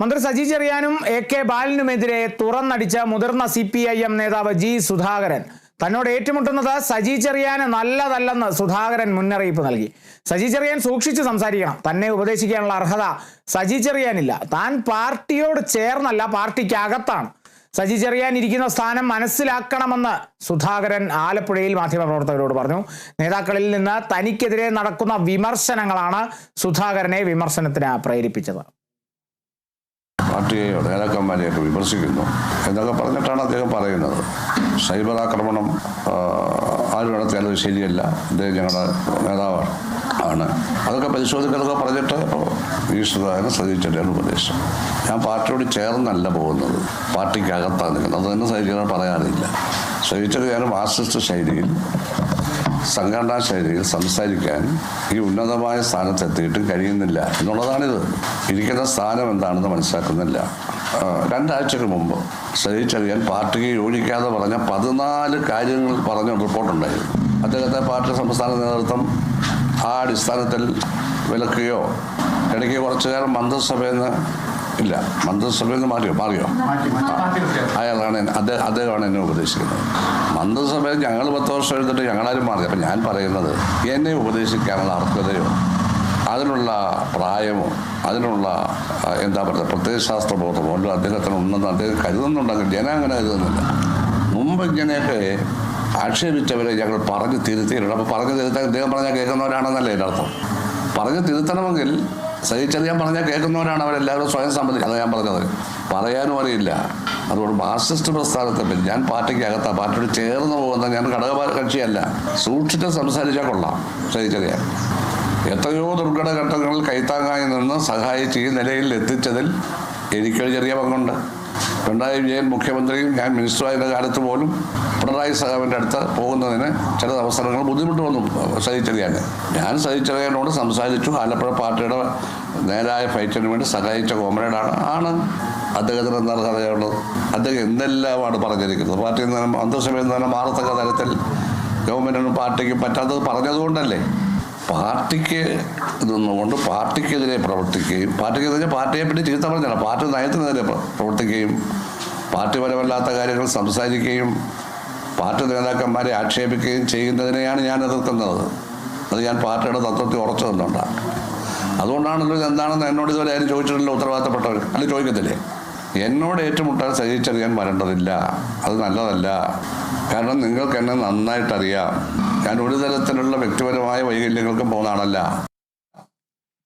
മന്ത്രി സജി ചെറിയാനും A K ബാലനുമെതിരെ തുറന്നടിച്ച മുതിർന്ന സി പി ഐ എം നേതാവ് ജി സുധാകരൻ. തന്നോട് ഏറ്റുമുട്ടുന്നത് സജി ചെറിയാന് നല്ലതല്ലെന്ന് സുധാകരൻ മുന്നറിയിപ്പ് നൽകി. സജി ചെറിയാൻ സൂക്ഷിച്ച് സംസാരിക്കണം. തന്നെ ഉപദേശിക്കാനുള്ള അർഹത സജി ചെറിയാനില്ല. താൻ പാർട്ടിയോട് ചേർന്നല്ല പാർട്ടിക്കകത്താണ്. സജി ചെറിയാൻ ഇരിക്കുന്ന സ്ഥാനം മനസ്സിലാക്കണമെന്ന് സുധാകരൻ ആലപ്പുഴയിൽ മാധ്യമപ്രവർത്തകരോട് പറഞ്ഞു. നേതാക്കളിൽ നിന്ന് തനിക്കെതിരെ നടക്കുന്ന വിമർശനങ്ങളാണ് സുധാകരനെ വിമർശനത്തിന് പ്രേരിപ്പിച്ചത്. പാർട്ടിയെയോ നേതാക്കന്മാരെയൊക്കെ വിമർശിക്കുന്നു എന്നൊക്കെ പറഞ്ഞിട്ടാണ് അദ്ദേഹം പറയുന്നത്. സൈബർ ആക്രമണം ആര് നടത്തിയാലും ശരിയല്ല. അദ്ദേഹം ഞങ്ങളുടെ നേതാവാണ്. ആണ്. അതൊക്കെ പരിശോധിക്കാനൊക്കെ പറഞ്ഞിട്ട് ഈ സുധാകരൻ ശ്രദ്ധിച്ചിട്ടാണ് ഉപദേശം. ഞാൻ പാർട്ടിയോട് ചേർന്നല്ല പോകുന്നത്. പാർട്ടിക്കകത്താണ് നിൽക്കുന്നത്. അത് തന്നെ സഹിക്കാൻ പറയാറില്ല. ശ്രദ്ധിച്ചത് ഞാൻ മാർസിസ്റ്റ് ശൈലിയിൽ സംഘടനാ ശൈലിയിൽ സംസാരിക്കാൻ ഈ ഉന്നതമായ സ്ഥാനത്തെത്തിയിട്ടും കഴിയുന്നില്ല. എന്നുള്ളതാണിത്. ഇരിക്കുന്ന സ്ഥാനം എന്താണെന്ന് മനസ്സിലാക്കുന്നില്ല. രണ്ടാഴ്ചക്ക് മുമ്പ് ശ്രദ്ധിച്ചറിയാൻ പാർട്ടിക്ക് യോജിക്കാതെ പറഞ്ഞ പതിനാല് കാര്യങ്ങൾ പറഞ്ഞ റിപ്പോർട്ടുണ്ടായിരുന്നു. അദ്ദേഹത്തെ പാർട്ടി സംസ്ഥാന നേതൃത്വം ആ അടിസ്ഥാനത്തിൽ വിലക്കുകയോ ഇടയ്ക്ക് കുറച്ചു നേരം മന്ത്രിസഭയിൽ നിന്ന് ഇല്ല മന്ത്രിസഭയിൽ നിന്ന് മാറിയോ? മാറിയോ അയാളാണ് അത് അദ്ദേഹം അദ്ദേഹമാണ് എന്നെ ഉപദേശിക്കുന്നത്. മന്ത്രിസഭയിൽ ഞങ്ങൾ പത്ത് വർഷം എഴുതിട്ട് ഞങ്ങളാരും മാറി. അപ്പം ഞാൻ പറയുന്നത് എന്നെ ഉപദേശിക്കാനുള്ള അർഹതയോ അതിനുള്ള പ്രായമോ അതിനുള്ള എന്താ പറയുക പ്രത്യയശാസ്ത്ര ബോധമോ അല്ലോ അദ്ദേഹത്തിന് ഉണ്ടെന്ന് അദ്ദേഹം കരുതുന്നുണ്ടെങ്കിൽ ജനം അങ്ങനെ കരുതുന്നില്ല. മുമ്പ് ഇങ്ങനെയൊക്കെ ആക്ഷേപിച്ചവരെ ഞങ്ങൾ പറഞ്ഞു തിരുത്തിയിട്ടുണ്ട്. അപ്പോൾ പറഞ്ഞു തിരുത്താൻ അദ്ദേഹം പറഞ്ഞാൽ കേൾക്കുന്നവരാണെന്നല്ലേ എന്റെ അർത്ഥം? പറഞ്ഞ് തിരുത്തണമെങ്കിൽ സഹിച്ചറിയാൻ പറഞ്ഞാൽ കേൾക്കുന്നവരാണ് അവരെല്ലാവരും സ്വയം സമ്മതി അതാണ് ഞാൻ പറഞ്ഞത്. പറയാനും അറിയില്ല. അതുകൊണ്ട് മാർക്സിസ്റ്റ് പ്രസ്ഥാനത്തെ പറ്റി ഞാൻ പാർട്ടിക്ക് അകത്താ പാർട്ടിയോട് ചേർന്ന് പോകുന്ന ഞാൻ ഘടക കക്ഷിയല്ല. സൂക്ഷിച്ച് സംസാരിച്ചാൽ കൊള്ളാം സഹിച്ചറിയാൻ എത്രയോ ദുർഘട ഘട്ടങ്ങളിൽ കൈത്താങ്ങായി നിന്ന് സഹായിച്ച് ഈ നിലയിൽ എത്തിച്ചതിൽ എനിക്കൊരു ചെറിയ പങ്കുണ്ട്. പിണറായി വിജയൻ മുഖ്യമന്ത്രിയും ഞാൻ മിനിസ്റ്ററായിരുന്ന കാലത്ത് പോലും പിണറായി സഹാബിന്റെ അടുത്ത് പോകുന്നതിന് ചില അവസരങ്ങൾ ബുദ്ധിമുട്ട് വന്നു സഹിച്ചറിയാൻ ഞാൻ സഹിച്ചറിയാനോട് സംസാരിച്ചു. ആലപ്പുഴ പാർട്ടിയുടെ നേരായ ഫൈറ്റിന് വേണ്ടി സഹായിച്ച കോമ്രേഡാണ്. ആണ്. അദ്ദേഹത്തിന് എന്താണ് കഥയുള്ളത്? അദ്ദേഹം എന്തെല്ലാമാണ് പറഞ്ഞിരിക്കുന്നത്? പാർട്ടിയിൽ നിന്ന് മന്ത്രിസഭയിൽ നിന്ന് മാറത്തക്ക തരത്തിൽ ഗവൺമെന്റിനും പാർട്ടിക്കും പറ്റാത്തത് പറഞ്ഞതുകൊണ്ടല്ലേ? പാർട്ടിക്ക് നിന്നുകൊണ്ട് പാർട്ടിക്കെതിരെ പ്രവർത്തിക്കുകയും പാർട്ടിക്കെതിരെ പാർട്ടിയെ പറ്റി ചീത്ത പറഞ്ഞാണ്. പാർട്ടി നയത്തിനെതിരെ പ്രവർത്തിക്കുകയും പാർട്ടിപരമല്ലാത്ത കാര്യങ്ങൾ സംസാരിക്കുകയും പാർട്ടി നേതാക്കന്മാരെ ആക്ഷേപിക്കുകയും ചെയ്യുന്നതിനെയാണ് ഞാൻ എതിർക്കുന്നത്. അത് ഞാൻ പാർട്ടിയുടെ തത്വത്തിൽ ഉറച്ചു നിന്നുണ്ടാണ് അതുകൊണ്ടാണല്ലോ എന്താണെന്ന് എന്നോട് ഇതുവരെ ആരും ചോദിച്ചിട്ടില്ല ഉത്തരവാദിത്തപ്പെട്ടവർ അല്ലെങ്കിൽ ചോദിക്കത്തില്ലേ? എന്നോട് ഏറ്റുമുട്ടാൻ സഹിച്ചറിയാൻ വരേണ്ടതില്ല. അത് നല്ലതല്ല. കാരണം നിങ്ങൾക്ക് എന്നെ നന്നായിട്ടറിയാം. ഞാൻ ഒരു തരത്തിലുള്ള വ്യക്തിപരമായ വൈകല്യങ്ങൾക്കും പോകുന്ന ആളല്ല.